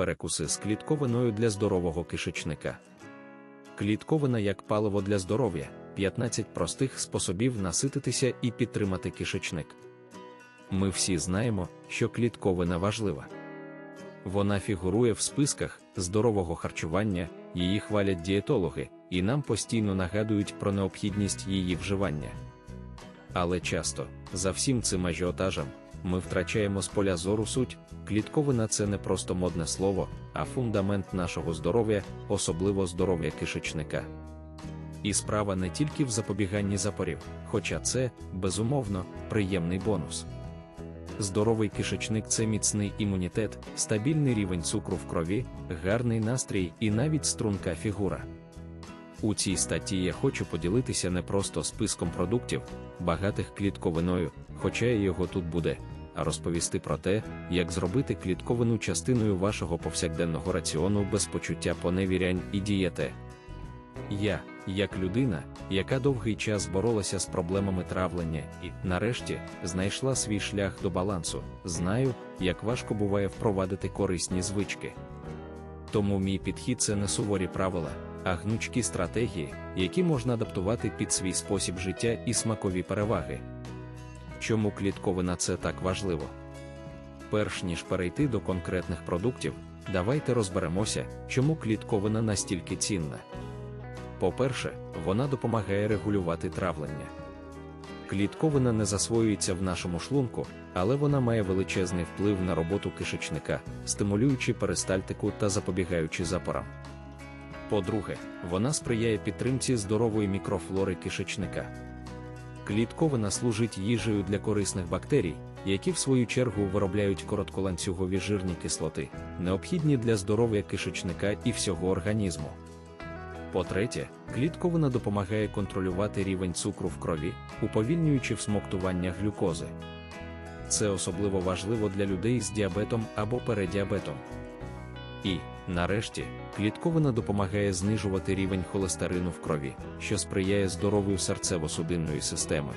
перекуси з клітковиною для здорового кишечника. Клітковина як паливо для здоров'я 15 простих способів насититися і підтримати кишечник. Ми всі знаємо, що клітковина важлива. Вона фігурує в списках здорового харчування, її хвалять дієтологи, і нам постійно нагадують про необхідність її вживання. Але часто, за всім цим ажіотажем, ми втрачаємо з поля зору суть, клітковина це не просто модне слово, а фундамент нашого здоров'я, особливо здоров'я кишечника. І справа не тільки в запобіганні запорів, хоча це, безумовно, приємний бонус. Здоровий кишечник це міцний імунітет, стабільний рівень цукру в крові, гарний настрій і навіть струнка фігура. У цій статті я хочу поділитися не просто списком продуктів, багатих клітковиною, хоча його тут буде, а розповісти про те, як зробити клітковину частиною вашого повсякденного раціону без почуття поневірянь і дієти. Я, як людина, яка довгий час боролася з проблемами травлення і, нарешті, знайшла свій шлях до балансу, знаю, як важко буває впровадити корисні звички. Тому мій підхід це не суворі правила, а гнучкі стратегії, які можна адаптувати під свій спосіб життя і смакові переваги. Чому клітковина це так важливо? Перш ніж перейти до конкретних продуктів, давайте розберемося, чому клітковина настільки цінна. По-перше, вона допомагає регулювати травлення. Клітковина не засвоюється в нашому шлунку, але вона має величезний вплив на роботу кишечника, стимулюючи перистальтику та запобігаючи запорам. По-друге, вона сприяє підтримці здорової мікрофлори кишечника. Клітковина служить їжею для корисних бактерій, які в свою чергу виробляють коротколанцюгові жирні кислоти, необхідні для здоров'я кишечника і всього організму. По-третє, клітковина допомагає контролювати рівень цукру в крові, уповільнюючи всмоктування глюкози. Це особливо важливо для людей з діабетом або передіабетом. І, нарешті, клітковина допомагає знижувати рівень холестерину в крові, що сприяє здоров'ю серцево-судинної системи.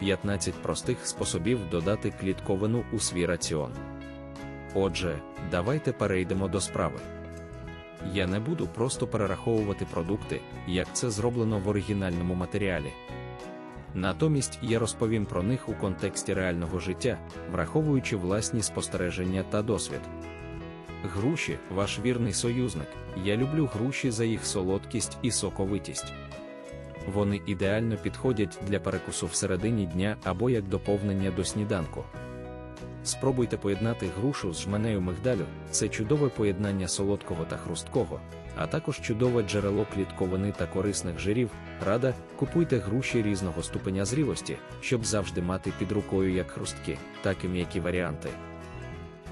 15 простих способів додати клітковину у свій раціон. Отже, давайте перейдемо до справи. Я не буду просто перераховувати продукти, як це зроблено в оригінальному матеріалі. Натомість я розповім про них у контексті реального життя, враховуючи власні спостереження та досвід. Груші ваш вірний союзник. Я люблю груші за їх солодкість і соковитість. Вони ідеально підходять для перекусу всередині дня або як доповнення до сніданку. Спробуйте поєднати грушу з жменею мигдалю, це чудове поєднання солодкого та хрусткого, а також чудове джерело клітковини та корисних жирів. Рада, купуйте груші різного ступеня зрілості, щоб завжди мати під рукою як хрусткі, так і м'які варіанти.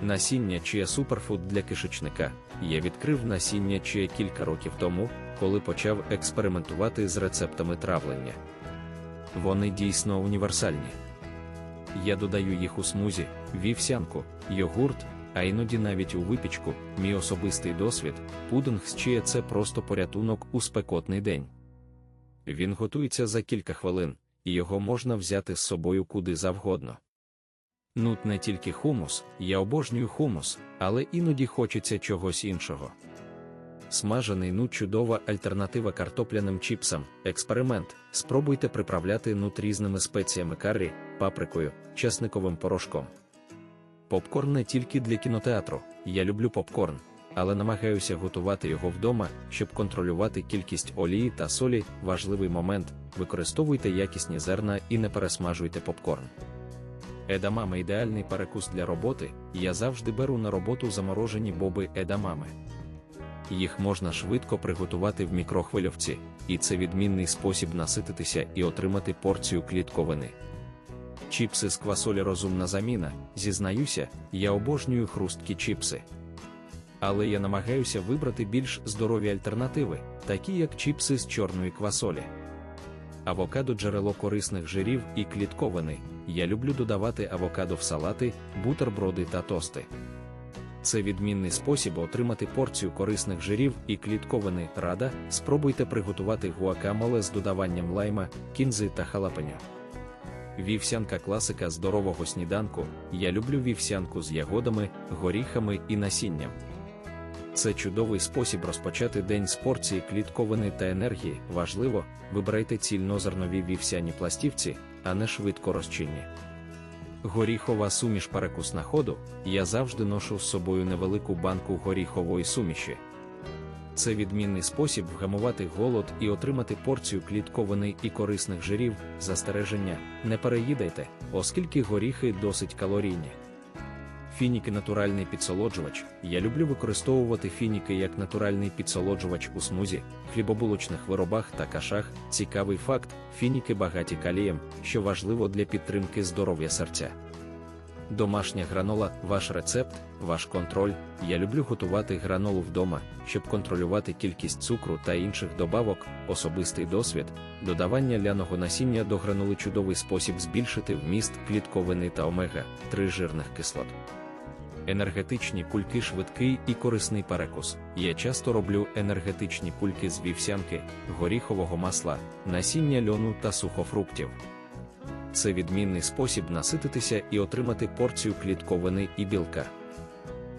Насіння чия суперфуд для кишечника. Я відкрив насіння чия кілька років тому, коли почав експериментувати з рецептами травлення. Вони дійсно універсальні. Я додаю їх у смузі, вівсянку, йогурт, а іноді навіть у випічку, мій особистий досвід, пудинг з чия це просто порятунок у спекотний день. Він готується за кілька хвилин, і його можна взяти з собою куди завгодно. Нут не тільки хумус, я обожнюю хумус, але іноді хочеться чогось іншого. Смажений нут чудова альтернатива картопляним чіпсам. Експеримент. Спробуйте приправляти нут різними спеціями каррі, паприкою, часниковим порошком. Попкорн не тільки для кінотеатру. Я люблю попкорн, але намагаюся готувати його вдома, щоб контролювати кількість олії та солі. Важливий момент: використовуйте якісні зерна і не пересмажуйте попкорн. Едамами ідеальний перекус для роботи. Я завжди беру на роботу заморожені боби едамами. Їх можна швидко приготувати в мікрохвильовці, і це відмінний спосіб насититися і отримати порцію клітковини. Чіпси з квасолі розумна заміна, зізнаюся, я обожнюю хрусткі чіпси. Але я намагаюся вибрати більш здорові альтернативи, такі як чіпси з чорної квасолі. Авокадо джерело корисних жирів і клітковини. Я люблю додавати авокадо в салати, бутерброди та тости. Це відмінний спосіб отримати порцію корисних жирів і клітковини. Рада, спробуйте приготувати гуакамоле з додаванням лайма, кінзи та халапеньо. Вівсянка класика здорового сніданку. Я люблю вівсянку з ягодами, горіхами і насінням. Це чудовий спосіб розпочати день з порції клітковини та енергії. Важливо, вибирайте цільнозернові вівсяні пластівці, а не швидко розчинні. Горіхова суміш перекус на ходу. Я завжди ношу з собою невелику банку горіхової суміші. Це відмінний спосіб вгамувати голод і отримати порцію клітковини і корисних жирів. Застереження не переїдайте, оскільки горіхи досить калорійні. Фініки натуральний підсолоджувач. Я люблю використовувати фініки як натуральний підсолоджувач у смузі, хлібобулочних виробах та кашах. Цікавий факт: фініки багаті калієм, що важливо для підтримки здоров'я серця. Домашня гранола ваш рецепт, ваш контроль. Я люблю готувати гранолу вдома, щоб контролювати кількість цукру та інших добавок, особистий досвід, додавання ляного насіння до гранули чудовий спосіб збільшити вміст клітковини та омега 3 жирних кислот. Енергетичні кульки швидкий і корисний перекус. Я часто роблю енергетичні кульки з вівсянки, горіхового масла, насіння льону та сухофруктів. Це відмінний спосіб насититися і отримати порцію клітковини і білка.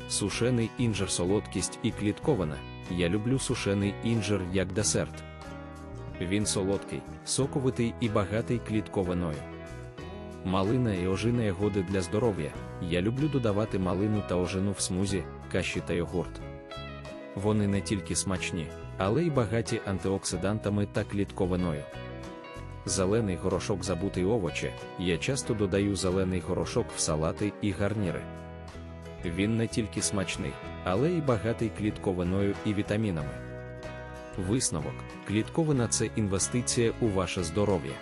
Сушений інжир солодкість і клітковина. Я люблю сушений інжир як десерт. Він солодкий, соковитий і багатий клітковиною. Малина і ожина ягоди для здоров'я. Я люблю додавати малину та ожину в смузі, каші та йогурт. Вони не тільки смачні, але й багаті антиоксидантами та клітковиною. Зелений горошок забутий овоче, я часто додаю зелений горошок в салати і гарніри. Він не тільки смачний, але й багатий клітковиною і вітамінами. Висновок: клітковина це інвестиція у ваше здоров'я.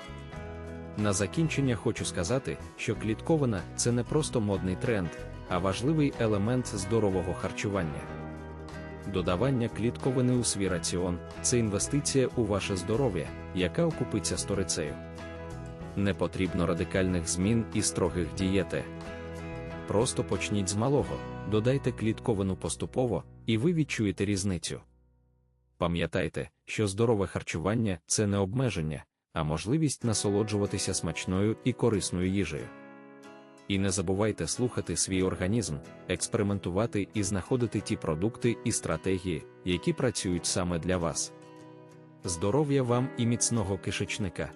На закінчення хочу сказати, що клітковина це не просто модний тренд, а важливий елемент здорового харчування. Додавання клітковини у свій раціон це інвестиція у ваше здоров'я, яка окупиться сторицею. Не потрібно радикальних змін і строгих дієти. Просто почніть з малого, додайте клітковину поступово, і ви відчуєте різницю. Пам'ятайте, що здорове харчування це не обмеження, а можливість насолоджуватися смачною і корисною їжею. І не забувайте слухати свій організм, експериментувати і знаходити ті продукти і стратегії, які працюють саме для вас. Здоров'я вам і міцного кишечника!